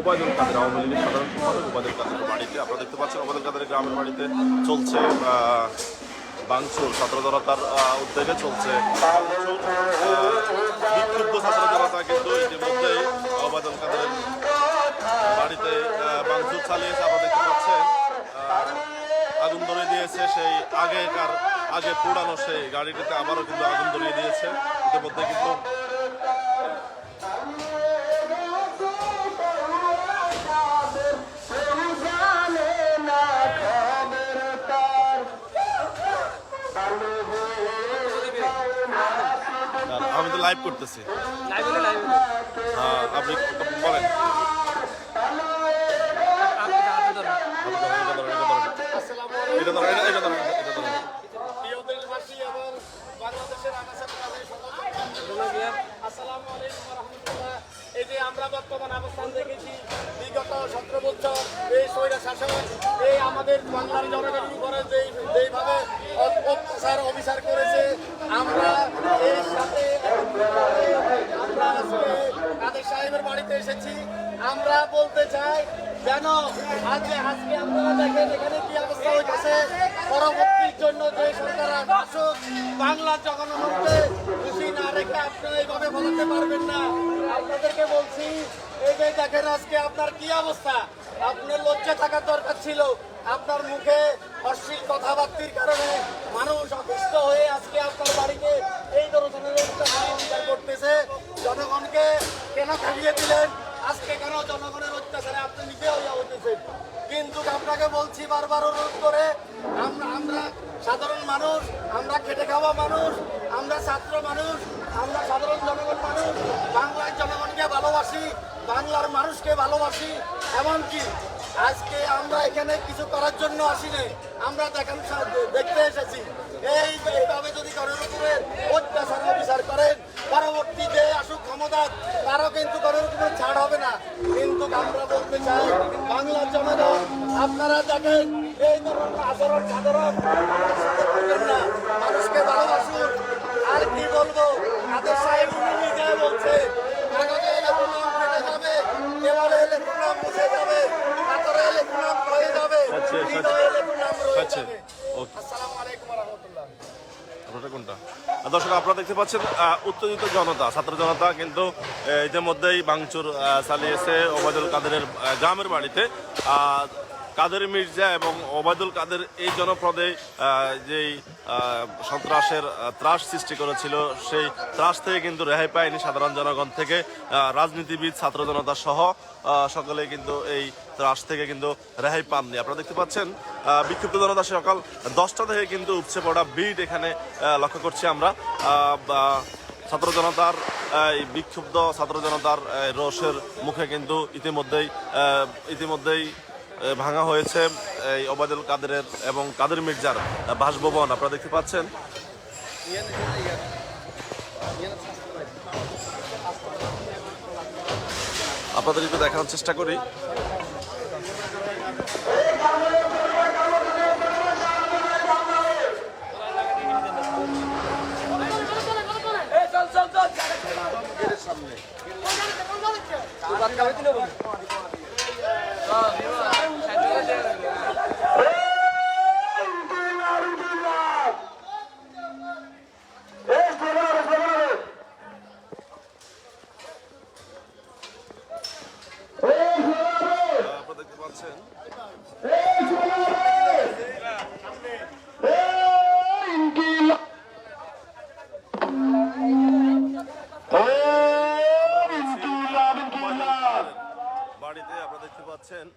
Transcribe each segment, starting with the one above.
ওবায়দুল কাদের আওয়ামী লীগের সাধারণ সম্পাদক ওবায়দুল কাদের বাড়িতে। আপনারা দেখতে পাচ্ছেন ওবায়দুল কাদের গ্রামের বাড়িতে চলছে বাংচুর ছাত্র জনতার উদ্যোগে চলছে বিক্ষুব্ধ ছাত্র জনতা কিন্তু ইতিমধ্যেই ওবায়দুল কাদের বাড়িতে ভাঙচুর চালিয়েছে আপনারা দেখতে পাচ্ছেন আগুন ধরিয়ে দিয়েছে সেই আগেকার, আগে পুরানো সেই গাড়িটিতে আবারও কিন্তু আগুন ধরিয়ে দিয়েছে। ইতিমধ্যে কিন্তু আমি তো লাইভ করতেছি লাইভ হলে লাইভ হ্যাঁ, আপনি বলেন এটা ধরেন, এটা ধরেন, ধরেন। বাংলাদেশের আসসালামু আলাইকুম। এই যে আমরা বর্তমান অবস্থান দেখেছি, বিগত সতেরো বছর এই স্বৈরা শাসক এই আমাদের বাংলার জনগণের উপরে যেই যেইভাবে অত্যাচার অবিচার করেছে, আমরা এর সাথে আমরা আজকে কাদের সাহেবের বাড়িতে এসেছি, আমরা বলতে চাই যেন আজকে আজকে আপনারা দেখেন এখানে কি অবস্থা হয়েছে পরবর্তীর জন্য যে সরকার আসুক, বাংলার জগন্নাথকে খুশি না রেখে আপনি এইভাবে বলাতে পারবেন না। আপনাদেরকে বলছি, এই যে দেখেন আজকে আপনার কি অবস্থা? আপনার লজ্জা থাকার দরকার ছিল। আপনার মুখে অশ্লীল কথাবার্তির কারণে মানুষ অসুস্থ হয়ে আজকে আপনার বাড়িতে এই ধরনের অত্যাচার করতেছে। জনগণকে কেন খাইয়ে দিলেন? আজকে কেন জনগণের অত্যাচারে আপনি নিজে হইয়া হইতেছেন কিন্তু আপনাকে বলছি বারবার অনুরোধ করে আমরা আমরা সাধারণ মানুষ, আমরা খেটে খাওয়া মানুষ, আমরা ছাত্র মানুষ, আমরা সাধারণ জনগণ মানুষ, বাংলার জনগণকে ভালোবাসি, বাংলার মানুষকে ভালোবাসি, এমনকি আজকে আমরা এখানে কিছু করার জন্য আসিনি। আমরা দেখান দেখতে এসেছি। রহমতুল্লাহ আপনারটা কোনটা? দর্শক আপনারা দেখতে পাচ্ছেন উত্তেজিত জনতা ছাত্র জনতা কিন্তু ইতিমধ্যেই বাংচুর চালিয়েছে ওবায়দুল কাদেরের গ্রামের বাড়িতে। কাদের মির্জা এবং ওবায়দুল কাদের এই জনপদে যেই সন্ত্রাসের ত্রাস সৃষ্টি করেছিল, সেই ত্রাস থেকে কিন্তু রেহাই পায়নি সাধারণ জনগণ থেকে। রাজনীতিবিদ, ছাত্র জনতা সহ সকলে কিন্তু এই ত্রাস থেকে কিন্তু রেহাই পাননি। আপনারা দেখতে পাচ্ছেন বিক্ষুব্ধ জনতা সকাল দশটা থেকে কিন্তু উপচে পড়া ভিড় এখানে লক্ষ্য করছি আমরা। ছাত্র জনতার এই বিক্ষুব্ধ ছাত্র জনতার রোষের মুখে কিন্তু ইতিমধ্যেই ইতিমধ্যেই ভাঙা হয়েছে এই ওবায়দুল কাদেরের এবং কাদের মির্জার বাসভবন। আপনারা দেখতে পাচ্ছেন। আপনাদের একটু দেখানোর চেষ্টা করি। পাচ্ছেন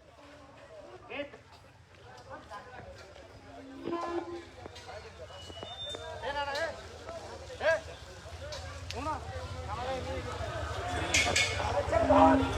Oh,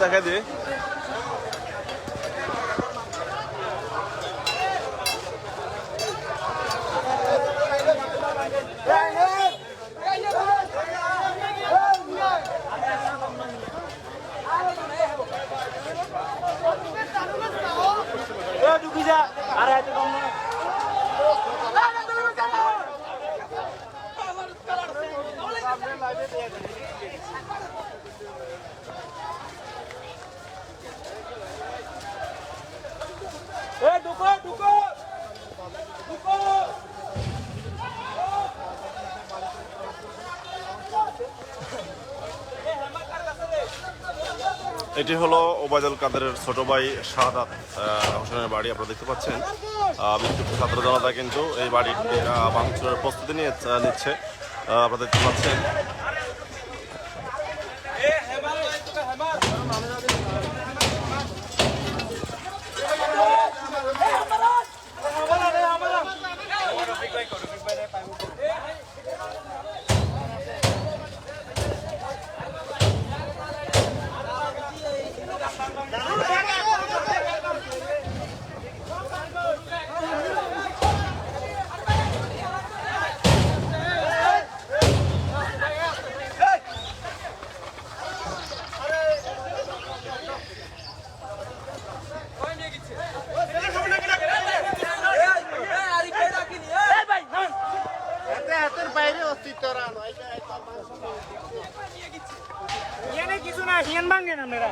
দেখা দিয়ে এটি হলো ওবায়দুল কাদেরের ছোট ভাই শাহাদাত হোসেনের বাড়ি, আপনারা দেখতে পাচ্ছেন। বিক্ষুব্ধ ছাত্র জনতা কিন্তু এই বাড়িটি ভাঙচুরের প্রস্তুতি নিয়ে নিচ্ছে। আপনারা দেখতে পাচ্ছেন। গার্ডিয়ান ভাঙে না মেরা